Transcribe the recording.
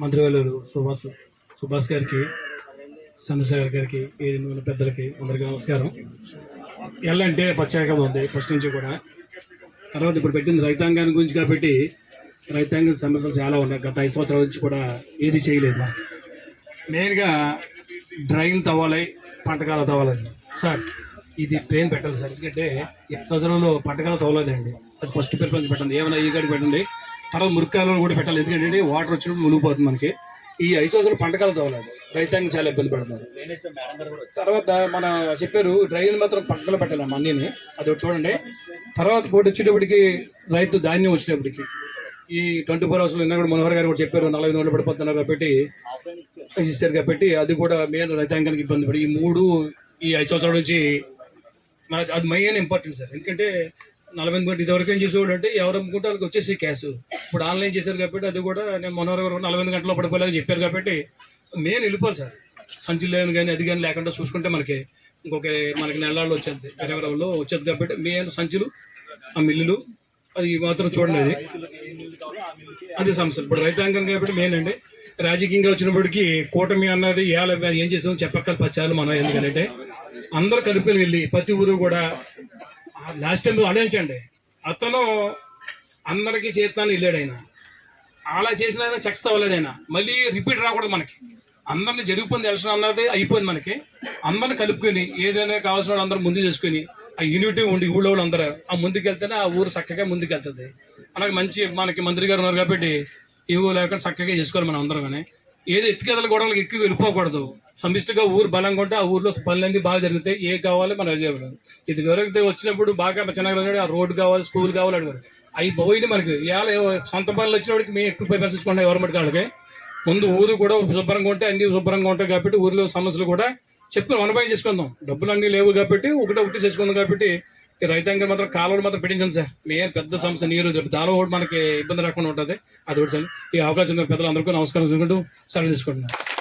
మంత్రివర్యులు సుభాష్ సుభాష్ గారికి చంద్రశేఖర్ గారికి ఏది పెద్దలకి అందరికీ నమస్కారం. ఎల్ అంటే ప్రత్యేకత ఉంది ఫస్ట్ నుంచి కూడా. తర్వాత ఇప్పుడు పెట్టింది రైతాంగాన్ని గురించి కాబట్టి రైతాంగ సమస్యలు చాలా ఉన్నాయి. గత ఐదు సంవత్సరాల నుంచి కూడా ఏది చేయలేదు మనకి మెయిన్గా డ్రైన్ తవ్వాలి పంటకాల తవ్వాలండి. సార్ ఇది పెయిన్ పెట్టాలి సార్. ఎందుకంటే ఈ సంవత్సరంలో పంటకాల తవ్వలేదండి. అది ఫస్ట్ ప్రిఫరెన్స్ పెట్టండి. ఏమైనా ఈ గడి పెట్టండి. తర్వాత మురికాయలు కూడా పెట్టాలి. ఎందుకంటే వాటర్ వచ్చినప్పుడు మునిగిపోతుంది మనకి. ఈ ఐదు సంవత్సరాలు పంటకాలు తవ్వలేదు రైతాంగం చాలా ఇబ్బంది పడుతున్నారు. తర్వాత మన చెప్పారు డ్రైన్ మాత్రం పక్కన పెట్టాలి అన్నీని. అది చూడండి. తర్వాత పోటీ వచ్చేటప్పటికి రైతు ధాన్యం వచ్చేటప్పటికి ఈ ట్వంటీ ఫోర్ అవర్స్లో నిన్న కూడా మనోహర్ గారు కూడా చెప్పారు నలభై నోళ్ళు పడిపోతున్నారు కాబట్టి ఇచ్చారు కాబట్టి అది కూడా మెయిన్ రైతాంగానికి ఇబ్బంది పడి ఈ మూడు ఈ ఐదు సంవత్సరాల నుంచి అది మెయిన్ ఇంపార్టెంట్ సార్. ఎందుకంటే నలభై ఎనిమిది ఇదివరకు ఏం చేసేవాడు అంటే ఎవరు అమ్ముకుంటే వాళ్ళకి వచ్చేసి క్యాష్. ఇప్పుడు ఆన్లైన్ చేశారు కాబట్టి అది కూడా నేను మనోహర్ నలభై ఎనిమిది గంటల్లో పడిపోయేలాగా చెప్పారు కాబట్టి మెయిన్ వెళ్ళిపోవాలి సార్. సంచి లేని కానీ అది కానీ లేకుండా చూసుకుంటే మనకి ఇంకొక మనకి నెలల్లో వచ్చేది ఎరవరంలో వచ్చేది కాబట్టి మెయిన్ సంచులు ఆ మిల్లులు అది మాత్రం చూడండి అది. సమస్య. ఇప్పుడు రైతాంగం కాబట్టి మెయిన్ అండి. రాజకీయంగా వచ్చినప్పటికీ కూటమి అన్నది ఏళ్ళ ఏం చేసాం చెప్పక్కలు పచ్చాలు మనం ఎందుకంటే అందరూ కలిపి వెళ్ళి ప్రతి ఊరు కూడా లాస్ట్ టైం ఆలోచించండి. అతను అందరికీ చేతనాన్ని వెళ్ళాడు ఆయన. అలా చేసిన ఆయన సక్సెస్ అవ్వలేదు ఆయన. మళ్ళీ రిపీట్ రాకూడదు మనకి. అందరిని జరిగిపోయింది ఎలక్షన్ అన్నది అయిపోయింది మనకి. అందరిని కలుపుకొని ఏదైనా కావాల్సిన వాళ్ళు అందరూ ముందు చేసుకొని ఆ యూనిటీ ఉండి ఊళ్ళో వాళ్ళు అందరూ ఆ ముందుకెళ్తేనే ఆ ఊరు చక్కగా ముందుకెళ్తుంది. అలాగే మంచి మనకి మంత్రి గారు ఉన్నారు కాబట్టి ఏవో లేకుండా చక్కగా చేసుకోవాలి మనం అందరం కానీ ఏదో ఎత్తుకెదల గొడవలకు ఎక్కువ వెళ్ళిపోకూడదు. సమిష్టిగా ఊరు బలంగా ఉంటే ఆ ఊర్లో పనులన్నీ బాగా జరుగుతాయి. ఏ కావాలో మనం చేయగలం ఇది ఎవరైతే వచ్చినప్పుడు బాగా చిన్నగా ఆ రోడ్డు కావాలి స్కూల్ కావాలి అడిగారు అవి పోయింది మనకి. ఇవాళ సొంత పనులు వచ్చినప్పటికి మేము ఎక్కువ పరిస్థితుకుంటాం గవర్నమెంట్ కాళ్ళకి ముందు ఊరు కూడా శుభ్రంగా ఉంటే అన్ని శుభ్రంగా ఉంటాయి కాబట్టి ఊరిలో సమస్యలు కూడా చెప్పి మనపై చేసుకుందాం. డబ్బులు అన్నీ లేవు కాబట్టి ఒకటే ఒకటి చేసుకుందాం కాబట్టి రైతాంగం మాత్రం కాలువలు మాత్రం పెట్టించండి సార్. మేము పెద్ద సమస్య నీరు దానిలో కూడా మనకి ఇబ్బంది రాకుండా ఉంటుంది. అది కూడా సార్. ఈ అవకాశం పెద్దలు పెద్దలందరికీ నమస్కారం చూసుకుంటూ సెలవు తీసుకుంటున్నాను.